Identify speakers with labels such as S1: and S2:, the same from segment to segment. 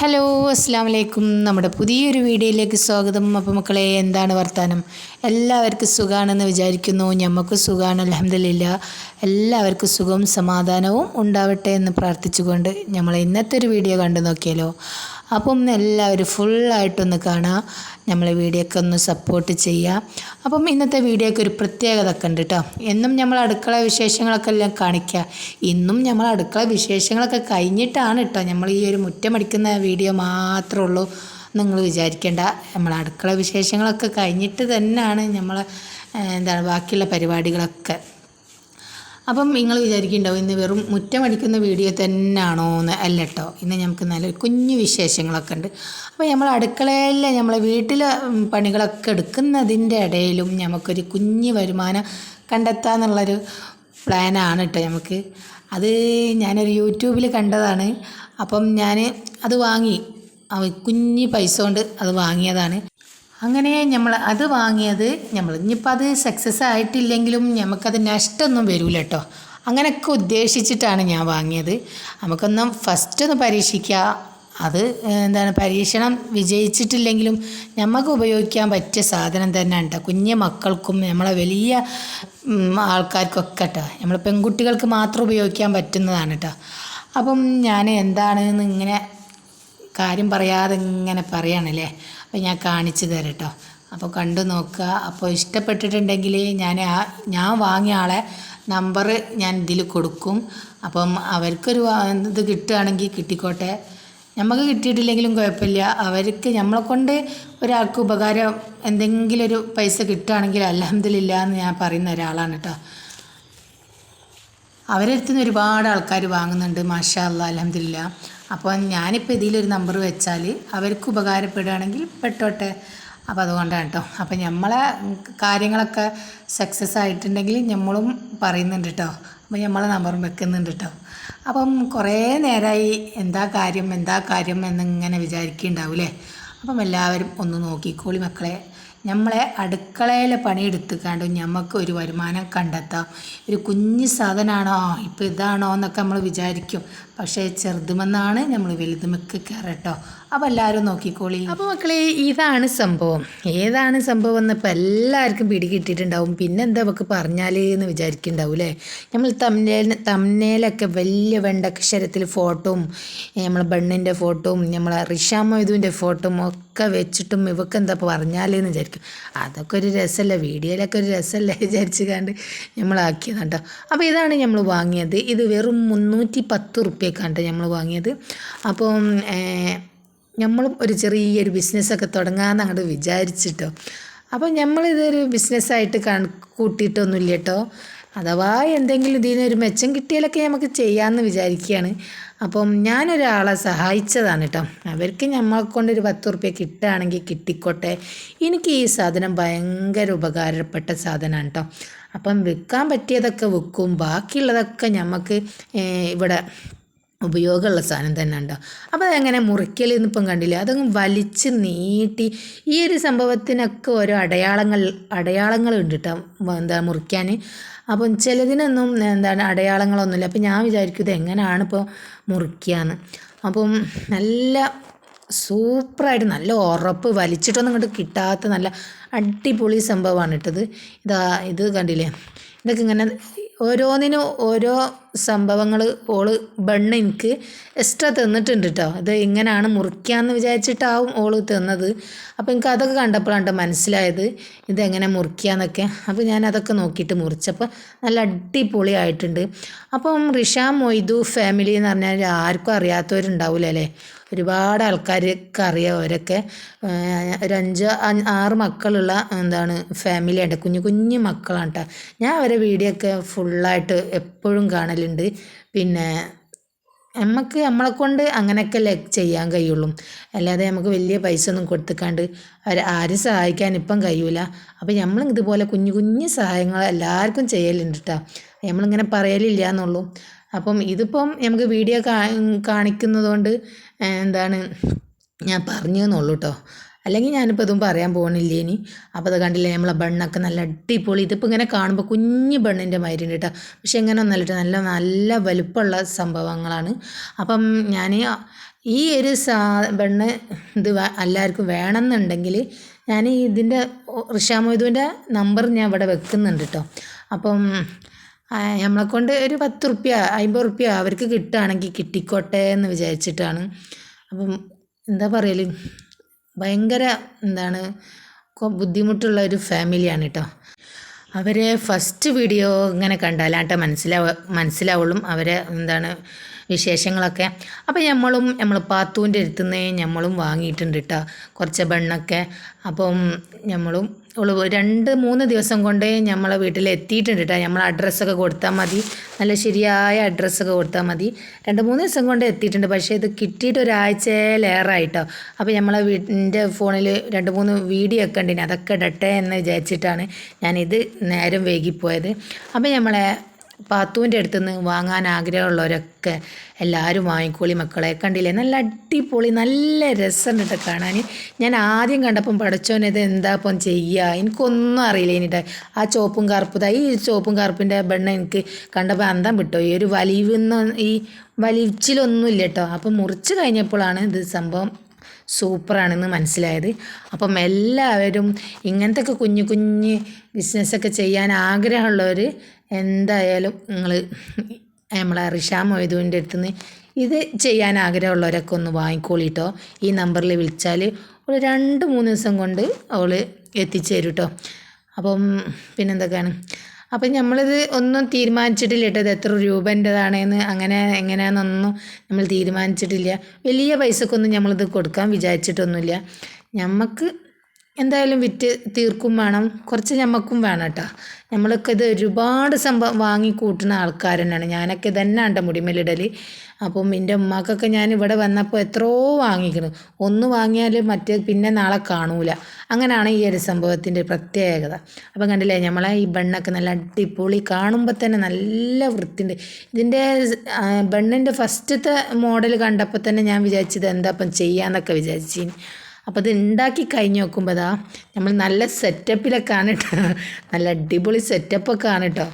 S1: Hello അസ്സാം വലൈക്കും നമ്മുടെ പുതിയൊരു വീഡിയോയിലേക്ക് സ്വാഗതം. അപ്പോൾ മക്കളെ എന്താണ് വർത്താനം? എല്ലാവർക്കും സുഖമാണെന്ന് വിചാരിക്കുന്നു. ഞമ്മക്ക് സുഖമാണ് അലഹമില്ല എല്ലാവർക്കും സുഖവും സമാധാനവും ഉണ്ടാവട്ടെ എന്ന് പ്രാർത്ഥിച്ചുകൊണ്ട് നമ്മൾ ഇന്നത്തെ ഒരു വീഡിയോ കണ്ടു നോക്കിയാലോ. അപ്പം എല്ലാവരും ഫുള്ളായിട്ടൊന്ന് കാണുക നമ്മളെ വീഡിയോക്ക് ഒന്ന് സപ്പോർട്ട് ചെയ്യുക അപ്പം ഇന്നത്തെ വീഡിയോക്ക് ഒരു പ്രത്യേകത ഒക്കെ ഉണ്ട് കേട്ടോ എന്നും നമ്മൾ അടുക്കള വിശേഷങ്ങളൊക്കെ എല്ലാം കാണിക്കുക ഇന്നും നമ്മൾ അടുക്കള വിശേഷങ്ങളൊക്കെ കഴിഞ്ഞിട്ടാണ് കേട്ടോ നമ്മൾ ഈ ഒരു മുറ്റമടിക്കുന്ന വീഡിയോ മാത്രമേ ഉള്ളൂ. നിങ്ങൾ വിചാരിക്കേണ്ട. നമ്മൾ അടുക്കള വിശേഷങ്ങളൊക്കെ കഴിഞ്ഞിട്ട് തന്നെയാണ് നമ്മൾ എന്താണ് ബാക്കിയുള്ള പരിപാടികളൊക്കെ. അപ്പം നിങ്ങൾ വിചാരിക്കുന്നുണ്ടാവും ഇന്ന് വെറും മുറ്റമടിക്കുന്ന വീഡിയോ തന്നെയാണോ എന്ന്. അല്ല കേട്ടോ ഇന്ന് നമുക്ക് നല്ലൊരു കുഞ്ഞു വിശേഷങ്ങളൊക്കെ ഉണ്ട്. അപ്പോൾ നമ്മൾ അടുക്കളയിൽ നമ്മളെ വീട്ടിലെ പണികളൊക്കെ എടുക്കുന്നതിന്റെ ഇടയിലും നമുക്കൊരു കുഞ്ഞു വരുമാനം കണ്ടെത്താന്നുള്ളൊരു പ്ലാനാണ് കേട്ടോ നമുക്ക് അത് ഞാനൊരു യൂട്യൂബിൽ കണ്ടതാണ്. അപ്പം ഞാൻ അത് വാങ്ങി. കുഞ്ഞി പൈസ കൊണ്ട് അത് വാങ്ങിയതാണ്. അങ്ങനെ നമ്മൾ അത് വാങ്ങിയത് നമ്മൾ ഇനിയിപ്പോൾ അത് സക്സസ് ആയിട്ടില്ലെങ്കിലും നമുക്കത് നഷ്ടമൊന്നും വരില്ല കേട്ടോ അങ്ങനെയൊക്കെ ഉദ്ദേശിച്ചിട്ടാണ് ഞാൻ വാങ്ങിയത്. നമുക്കൊന്നും ഫസ്റ്റ് ഒന്ന് പരീക്ഷിക്കുക അത് എന്താണ് പരീക്ഷണം വിജയിച്ചിട്ടില്ലെങ്കിലും നമുക്ക് ഉപയോഗിക്കാൻ പറ്റിയ സാധനം തന്നെ ഉണ്ട് കുഞ്ഞു മക്കൾക്കും നമ്മളെ വലിയ ആൾക്കാർക്കൊക്കെ കേട്ടോ നമ്മൾ പെൺകുട്ടികൾക്ക് മാത്രം ഉപയോഗിക്കാൻ പറ്റുന്നതാണ് കേട്ടോ അപ്പം ഞാൻ എന്താണെന്ന് ഇങ്ങനെ കാര്യം പറയാതെ ഇങ്ങനെ പറയണല്ലേ അപ്പോൾ ഞാൻ കാണിച്ചു തരാം കേട്ടോ അപ്പോൾ കണ്ടു നോക്കുക. അപ്പോൾ ഇഷ്ടപ്പെട്ടിട്ടുണ്ടെങ്കിൽ ഞാൻ ആ ഞാൻ വാങ്ങിയ ആളെ നമ്പർ ഞാൻ ഇതിൽ കൊടുക്കും. അപ്പം അവർക്കൊരു ഇത് കിട്ടുകയാണെങ്കിൽ കിട്ടിക്കോട്ടെ. നമുക്ക് കിട്ടിയിട്ടില്ലെങ്കിലും കുഴപ്പമില്ല. അവർക്ക് നമ്മളെ കൊണ്ട് ഒരാൾക്ക് ഉപകാരം എന്തെങ്കിലും ഒരു പൈസ കിട്ടുകയാണെങ്കിൽ അലഹമ്മദില്ല എന്ന് ഞാൻ പറയുന്ന ഒരാളാണ് കേട്ടോ. അവരെടുത്തുനിന്ന് ഒരുപാട് ആൾക്കാർ വാങ്ങുന്നുണ്ട്. മാഷാ അല്ലാ അലഹമില്ല അപ്പോൾ ഞാനിപ്പോൾ ഇതിലൊരു നമ്പർ വെച്ചാൽ അവർക്ക് ഉപകാരപ്പെടുകയാണെങ്കിൽ പെട്ടോട്ടെ. അപ്പോൾ അതുകൊണ്ടാണ് കേട്ടോ. അപ്പോൾ നമ്മളെ കാര്യങ്ങളൊക്കെ സക്സസ് ആയിട്ടുണ്ടെങ്കിൽ നമ്മളും പറയുന്നുണ്ട് കേട്ടോ. അപ്പോൾ നമ്മളെ നമ്പറും വെക്കുന്നുണ്ട് കേട്ടോ. അപ്പം കുറേ നേരമായി എന്താ കാര്യം എന്താ കാര്യം എന്നിങ്ങനെ വിചാരിക്കുന്നുണ്ടാവില്ലേ അപ്പം എല്ലാവരും ഒന്ന് നോക്കിക്കോളി മക്കളെ. നമ്മളെ അടുക്കളയിലെ പണിയെടുത്തുക്കാണ്ട് നമുക്ക് ഒരു വരുമാനം കണ്ടെത്താം. ഒരു കുഞ്ഞു സാധനമാണോ ഇപ്പോൾ ഇതാണോ എന്നൊക്കെ നമ്മൾ വിചാരിക്കും. പക്ഷേ ചെറുതുമെന്നാണ് നമ്മൾ വലുതുമൊക്കെ കേട്ടോ അപ്പോൾ എല്ലാവരും നോക്കിക്കോളി. അപ്പോൾ മക്കളെ ഇതാണ് സംഭവം. ഏതാണ് സംഭവം എന്ന് ഇപ്പോൾ എല്ലാവർക്കും പിടികിട്ടിയിട്ടുണ്ടാവും പിന്നെ എന്താ നമുക്ക് പറഞ്ഞാൽ എന്ന് വിചാരിക്കുന്നുണ്ടാവും അല്ലേ? നമ്മൾ തമ്നേൽ തമ്നേലൊക്കെ വലിയ വെണ്ടക്ഷരത്തിൽ ഫോട്ടോയും നമ്മൾ ബണ്ണിന്റെ ഫോട്ടോയും നമ്മൾ റിഷാ മൊയ്തുവിന്റെ ഫോട്ടോയും ഒക്കെ വെച്ചിട്ടും ഇവക്ക് എന്താ പറഞ്ഞാൽ എന്ന് വിചാരിക്കും. അതൊക്കെ ഒരു രസമല്ലേ? വീഡിയോയിലൊക്കെ ഒരു രസമല്ലേ? വിചാരിച്ചു കണ്ട് നമ്മളാക്കിയതാണ് കേട്ടോ അപ്പോൾ ഇതാണ് നമ്മൾ വാങ്ങിയത്. ഇത് വെറും മുന്നൂറ്റി പത്ത് റുപ്യക്കാണ് നമ്മൾ വാങ്ങിയത്. അപ്പോൾ നമ്മളും ഒരു ചെറിയൊരു ബിസിനസ്സൊക്കെ തുടങ്ങാമെന്ന് അങ്ങോട്ട് വിചാരിച്ചിട്ടോ. അപ്പം നമ്മളിതൊരു ബിസിനസ്സായിട്ട് കൺ കൂട്ടിയിട്ടൊന്നുമില്ല കേട്ടോ അഥവാ എന്തെങ്കിലും ഇതിനൊരു മെച്ചം കിട്ടിയാലൊക്കെ നമുക്ക് ചെയ്യാമെന്ന് വിചാരിക്കുകയാണ് അപ്പം ഞാനൊരാളെ സഹായിച്ചതാണ് കേട്ടോ അവർക്ക് നമ്മളെ കൊണ്ടൊരു പത്ത് ഉറുപ്പ്യ കിട്ടുകയാണെങ്കിൽ കിട്ടിക്കോട്ടെ. എനിക്ക് ഈ സാധനം ഭയങ്കര ഉപകാരപ്പെട്ട സാധനമാണ് കേട്ടോ അപ്പം വിൽക്കാൻ പറ്റിയതൊക്കെ വിൽക്കും. ബാക്കിയുള്ളതൊക്കെ നമുക്ക് ഇവിടെ ഉപയോഗമുള്ള സാധനം തന്നെ ഉണ്ടാവും അപ്പോൾ അതെങ്ങനെ മുറിക്കൽ എന്നിപ്പം കണ്ടില്ല? അതങ്ങ് വലിച്ച് നീട്ടി ഈ ഒരു സംഭവത്തിനൊക്കെ ഓരോ അടയാളങ്ങൾ അടയാളങ്ങൾ കേട്ടോ എന്താ മുറിക്കാൻ. അപ്പം ചിലതിനൊന്നും എന്താണ് അടയാളങ്ങളൊന്നുമില്ല. അപ്പം ഞാൻ വിചാരിക്കും ഇത് എങ്ങനെയാണ് ഇപ്പോൾ മുറിക്കുകയെന്ന് അപ്പം നല്ല സൂപ്പറായിട്ട് നല്ല ഉറപ്പ് വലിച്ചിട്ടൊന്നും ഇങ്ങോട്ട് കിട്ടാത്ത നല്ല അടിപൊളി സംഭവമാണ് ഇട്ടത് ഇതാ ഇത് കണ്ടില്ലേ? ഇതൊക്കെ ഇങ്ങനെ ഓരോന്നിനും ഓരോ സംഭവങ്ങൾ ഓൾ ബണ്ണ് എനിക്ക് എക്സ്ട്രാ തന്നിട്ടുണ്ട് കേട്ടോ ഇത് എങ്ങനെയാണ് മുറിക്കാമെന്ന് വിചാരിച്ചിട്ടാവും ഓൾ തന്നത്. അപ്പോൾ എനിക്ക് അതൊക്കെ കണ്ടപ്പോഴാണ് മനസ്സിലായത് ഇതെങ്ങനെ മുറിക്കാന്നൊക്കെ. അപ്പോൾ ഞാൻ അതൊക്കെ നോക്കിയിട്ട് മുറിച്ചപ്പോൾ നല്ല അടിപൊളിയായിട്ടുണ്ട് അപ്പം റിഷ മൊയ്തു ഫാമിലി എന്ന് പറഞ്ഞാൽ ആർക്കും അറിയാത്തവരുണ്ടാവില്ല അല്ലേ ഒരുപാട് ആൾക്കാർക്ക് അറിയാം. അവരൊക്കെ ഒരു അഞ്ച് ആറ് മക്കളുള്ള എന്താണ് ഫാമിലി ആണ് കുഞ്ഞു കുഞ്ഞു മക്കളാണ് കേട്ടോ ഞാൻ അവരെ വീഡിയോ ഒക്കെ ഫുള്ളായിട്ട് എപ്പോഴും കാണലുണ്ട്. പിന്നെ നമുക്ക് നമ്മളെ കൊണ്ട് അങ്ങനെയൊക്കെ അല്ലേ ചെയ്യാൻ കഴിയുള്ളൂ. അല്ലാതെ നമുക്ക് വലിയ പൈസ ഒന്നും കൊടുത്തിക്കാണ്ട് അവർ ആരും സഹായിക്കാൻ ഇപ്പം കഴിയൂല. അപ്പം നമ്മൾ ഇതുപോലെ കുഞ്ഞു കുഞ്ഞു സഹായങ്ങൾ എല്ലാവർക്കും ചെയ്യലുണ്ട് കേട്ടോ നമ്മളിങ്ങനെ പറയലില്ല എന്നുള്ളൂ. അപ്പം ഇതിപ്പം നമുക്ക് വീഡിയോ കാണിക്കുന്നതുകൊണ്ട് കാണിക്കുന്നത് എന്താണ് ഞാൻ പറഞ്ഞു എന്നുള്ളൂ കേട്ടോ അല്ലെങ്കിൽ ഞാനിപ്പോൾ ഇതും പറയാൻ പോകണില്ല ഇനി? അപ്പോൾ അത് കണ്ടില്ലേ നമ്മളെ ബണ്ണൊക്കെ നല്ല അടിപൊളി. ഇതിപ്പോൾ ഇങ്ങനെ കാണുമ്പോൾ കുഞ്ഞു ബണ്ണിന്റെ മാതിരി ഉണ്ട് കേട്ടോ. പക്ഷെ എങ്ങനെ ഒന്നല്ല നല്ല നല്ല വലുപ്പമുള്ള സംഭവങ്ങളാണ്. അപ്പം ഞാൻ ഈ ഒരു സാ ബണ്ണ് ഇത് എല്ലാവർക്കും വേണമെന്നുണ്ടെങ്കിൽ ഞാൻ ഇതിന്റെ ഋഷാമൊയ്തുവിന്റെ നമ്പർ ഞാൻ ഇവിടെ വെക്കുന്നുണ്ട് കേട്ടോ. അപ്പം നമ്മളെ കൊണ്ട് ഒരു പത്ത് റുപ്യ അമ്പത് റുപ്യ അവർക്ക് കിട്ടുകയാണെങ്കിൽ കിട്ടിക്കോട്ടെ എന്ന് വിചാരിച്ചിട്ടാണ്. അപ്പം എന്താ പറയൽ ഭയങ്കര എന്താണ് ബുദ്ധിമുട്ടുള്ള ഒരു ഫാമിലിയാണ് കേട്ടോ അവരെ ഫസ്റ്റ് വീഡിയോ ഇങ്ങനെ കണ്ടാലാട്ടെ മനസ്സിലാവ മനസ്സിലാവുള്ളൂ. അവരെ എന്താണ് വിശേഷങ്ങളൊക്കെ. അപ്പോൾ നമ്മളും നമ്മൾ പാത്തൂന്റെ അടുത്തുനിന്ന് നമ്മളും വാങ്ങിയിട്ടുണ്ട് കേട്ടോ കുറച്ച് ബണ്ണൊക്കെ. അപ്പം നമ്മളും രണ്ട് മൂന്ന് ദിവസം കൊണ്ട് നമ്മളെ വീട്ടിൽ എത്തിയിട്ടുണ്ട് കേട്ടോ നമ്മൾ അഡ്രസ്സൊക്കെ കൊടുത്താൽ മതി. നല്ല ശരിയായ അഡ്രസ്സൊക്കെ കൊടുത്താൽ മതി. രണ്ട് മൂന്ന് ദിവസം കൊണ്ട് എത്തിയിട്ടുണ്ട്. പക്ഷേ ഇത് കിട്ടിയിട്ട് ഒരാഴ്ചയിലേറായിട്ടോ അപ്പോൾ നമ്മളെ വീടിന്റെ ഫോണിൽ രണ്ട് മൂന്ന് വീഡിയോ ഒക്കെ ഉണ്ടിന്. അതൊക്കെ ഇടട്ടെ എന്ന് വിചാരിച്ചിട്ടാണ് ഞാനിത് നേരം വൈകിപ്പോയത്. അപ്പോൾ നമ്മളെ പാത്തൂന്റെ അടുത്ത് നിന്ന് വാങ്ങാൻ ആഗ്രഹമുള്ളവരൊക്കെ എല്ലാവരും വാങ്ങിക്കോളി മക്കളെ. കണ്ടില്ലേ? നല്ല അടിപൊളി നല്ല രസമുണ്ട് കേട്ടോ കാണാൻ. ഞാൻ ആദ്യം കണ്ടപ്പം പഠിച്ചോനത് എന്താ ഇപ്പം ചെയ്യുക എനിക്കൊന്നും അറിയില്ല ഇനിട്ട് ആ ചോപ്പും കറുപ്പും ഈ ചോപ്പും കറുപ്പിന്റെ ബണ്ണ എനിക്ക് കണ്ടപ്പോൾ അന്തം വിട്ടോ. ഈ ഒരു വലിവുന്ന ഈ വലിച്ചിലൊന്നുമില്ല കേട്ടോ. അപ്പം മുറിച്ച് കഴിഞ്ഞപ്പോഴാണ് ഇത് സംഭവം സൂപ്പറാണെന്ന് മനസ്സിലായത്. അപ്പം എല്ലാവരും ഇങ്ങനത്തെ ഒക്കെ കുഞ്ഞു കുഞ്ഞ് ബിസിനസ്സൊക്കെ ചെയ്യാൻ ആഗ്രഹമുള്ളവർ എന്തായാലും നിങ്ങൾ നമ്മളെ റിഷാ മൊയ്തുവിന്റെ അടുത്ത് നിന്ന് ഇത് ചെയ്യാൻ ആഗ്രഹമുള്ളവരൊക്കെ ഒന്ന് വാങ്ങിക്കോളിട്ടോ ഈ നമ്പറിൽ വിളിച്ചാൽ ഒരു രണ്ട് മൂന്ന് ദിവസം കൊണ്ട് അവൾ എത്തിച്ചേരും കേട്ടോ അപ്പം പിന്നെന്തൊക്കെയാണ്? അപ്പം നമ്മളിത് ഒന്നും തീരുമാനിച്ചിട്ടില്ല കേട്ടോ ഇത് എത്ര രൂപന്റെതാണെന്ന്. അങ്ങനെ എങ്ങനെയാണെന്നൊന്നും നമ്മൾ തീരുമാനിച്ചിട്ടില്ല. വലിയ പൈസക്കൊന്നും നമ്മളിത് കൊടുക്കാൻ വിചാരിച്ചിട്ടൊന്നുമില്ല. നമുക്ക് എന്തായാലും വിറ്റ് തീർക്കും വേണം. കുറച്ച് ഞമ്മക്കും വേണം കേട്ടോ നമ്മളൊക്കെ ഇത് ഒരുപാട് സംഭവം വാങ്ങി കൂട്ടുന്ന ആൾക്കാർ തന്നെയാണ്. ഞാനൊക്കെ തന്നെ ഉണ്ട് മുടിമേലിടൽ അപ്പം എന്റെ ഉമ്മാക്കൊക്കെ ഞാൻ ഇവിടെ വന്നപ്പോൾ എത്രയോ വാങ്ങിക്കണം. ഒന്ന് വാങ്ങിയാൽ മറ്റേ പിന്നെ നാളെ കാണൂല. അങ്ങനെയാണ് ഈ ഒരു സംഭവത്തിന്റെ പ്രത്യേകത. അപ്പം കണ്ടില്ലേ നമ്മളെ ഈ ബണ്ണൊക്കെ നല്ല അടിപൊളി കാണുമ്പോൾ തന്നെ നല്ല വൃത്തിയുണ്ട്. ഇതിന്റെ ബണ്ണിന്റെ ഫസ്റ്റത്തെ മോഡൽ കണ്ടപ്പോൾ തന്നെ ഞാൻ വിചാരിച്ചത് എന്താ ഇപ്പം ചെയ്യാന്നൊക്കെ വിചാരിച്ചു അപ്പോൾ ഇത് ഉണ്ടാക്കി കഴിഞ്ഞ് നോക്കുമ്പോൾ നമ്മൾ നല്ല സെറ്റപ്പിലൊക്കെയാണ് കേട്ടോ നല്ല അടിപൊളി സെറ്റപ്പൊക്കെ ആണ് കേട്ടോ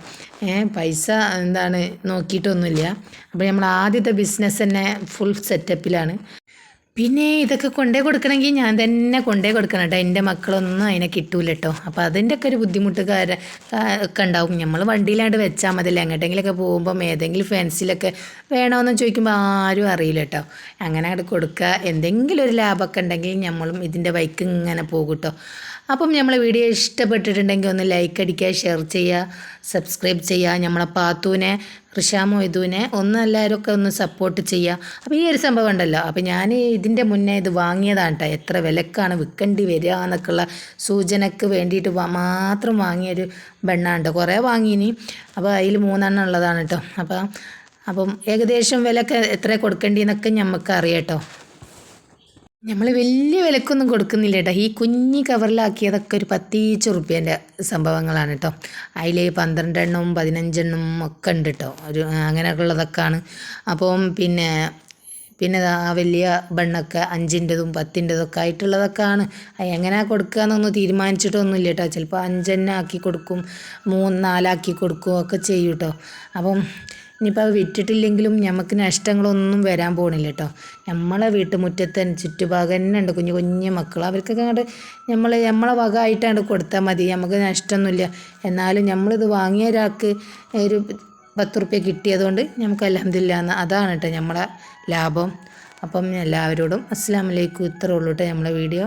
S1: ഏ പൈസ എന്താണ് നോക്കിയിട്ടൊന്നുമില്ല അപ്പോൾ നമ്മൾ ആദ്യത്തെ ബിസിനസ് തന്നെ ഫുൾ സെറ്റപ്പിലാണ്. പിന്നെ ഇതൊക്കെ കൊണ്ടേ കൊടുക്കണമെങ്കിൽ ഞാൻ തന്നെ കൊണ്ടേ കൊടുക്കണം കേട്ടോ. എന്റെ മക്കളൊന്നും അതിനെ കിട്ടൂല കേട്ടോ. അപ്പോൾ അതിന്റെ ഒക്കെ ഒരു ബുദ്ധിമുട്ട് ഒക്കെ ഉണ്ടാവും. നമ്മൾ വണ്ടിയിലാണ്ട് വെച്ചാൽ മതിയല്ലേ? എങ്ങോട്ടെങ്കിലൊക്കെ പോകുമ്പം ഏതെങ്കിലും ഫെൻസിലൊക്കെ വേണമെന്ന് ചോദിക്കുമ്പോൾ ആരും അറിയില്ല കേട്ടോ. അങ്ങനെ അങ്ങോട്ട് കൊടുക്കുക. എന്തെങ്കിലും ഒരു ലാഭമൊക്കെ ഉണ്ടെങ്കിൽ നമ്മളും ഇതിന്റെ ബൈക്ക് ഇങ്ങനെ പോകും കേട്ടോ. അപ്പം നമ്മളെ വീഡിയോ ഇഷ്ടപ്പെട്ടിട്ടുണ്ടെങ്കിൽ ഒന്ന് ലൈക്ക് അടിക്കുക ഷെയർ ചെയ്യുക സബ്സ്ക്രൈബ് ചെയ്യുക നമ്മളെ പാത്തുവിനെ ഋഷാമോ ഇതുവിനെ ഒന്ന് എല്ലാവരും ഒക്കെ ഒന്ന് സപ്പോർട്ട് ചെയ്യുക. അപ്പോൾ ഈ ഒരു സംഭവം ഉണ്ടല്ലോ. അപ്പോൾ ഞാൻ ഇതിന്റെ മുന്നേ ഇത് വാങ്ങിയതാണ് കേട്ടോ. എത്ര വിലക്കാണ് വിൽക്കേണ്ടി വരിക എന്നൊക്കെയുള്ള സൂചനക്ക് വേണ്ടിയിട്ട് മാത്രം വാങ്ങിയൊരു ബെണ്ണാണ്ട് കുറേ വാങ്ങിയിനി. അപ്പോൾ അതിൽ മൂന്നെണ്ണം ഉള്ളതാണ് കേട്ടോ. അപ്പോൾ അപ്പം ഏകദേശം വിലക്ക് എത്ര കൊടുക്കേണ്ടിയെന്നൊക്കെ നമുക്ക് അറിയാം കേട്ടോ. നമ്മൾ വലിയ വിലക്കൊന്നും കൊടുക്കുന്നില്ല കേട്ടോ ഈ കുഞ്ഞി കവറിലാക്കിയതൊക്കെ ഒരു പത്തീച്ച് റുപ്യേന്റെ സംഭവങ്ങളാണ് കേട്ടോ അതിൽ പന്ത്രണ്ടെണ്ണവും പതിനഞ്ചെണ്ണവും ഒക്കെ ഉണ്ട് കേട്ടോ ഒരു അങ്ങനെയൊക്കെ ഉള്ളതൊക്കെയാണ്. അപ്പം പിന്നെ പിന്നെ ആ വലിയ ബണ്ണൊക്കെ അഞ്ചിന്റെതും പത്തിന്റെതും ഒക്കെ ആയിട്ടുള്ളതൊക്കെയാണ് എങ്ങനെ കൊടുക്കുക എന്നൊന്നും തീരുമാനിച്ചിട്ടൊന്നുമില്ല കേട്ടോ ചിലപ്പോൾ അഞ്ചെണ്ണ ആക്കി കൊടുക്കും മൂന്ന് നാലാക്കി കൊടുക്കും ചെയ്യും കേട്ടോ അപ്പം ഇനിയിപ്പോൾ അത് വിറ്റിട്ടില്ലെങ്കിലും നമുക്ക് നഷ്ടങ്ങളൊന്നും വരാൻ പോകണില്ല കേട്ടോ നമ്മളെ വീട്ടുമുറ്റത്ത് ചുറ്റുഭാഗം തന്നെ ഉണ്ട് കുഞ്ഞു കുഞ്ഞു മക്കൾ അവർക്കൊക്കെ അങ്ങോട്ട് നമ്മൾ നമ്മളെ വക ആയിട്ടാണ് കൊടുത്താൽ മതി. നമുക്ക് നഷ്ടമൊന്നുമില്ല എന്നാലും നമ്മളിത് വാങ്ങിയ ഒരാൾക്ക് ഒരു പത്ത് റുപ്യ കിട്ടിയതുകൊണ്ട് നമുക്ക് അലഹമില്ല എന്ന് അതാണ് കേട്ടോ നമ്മളെ ലാഭം. അപ്പം എല്ലാവരോടും അസ്സാം വലൈക്കും ഇത്രേ കേട്ടോ നമ്മളെ വീഡിയോ.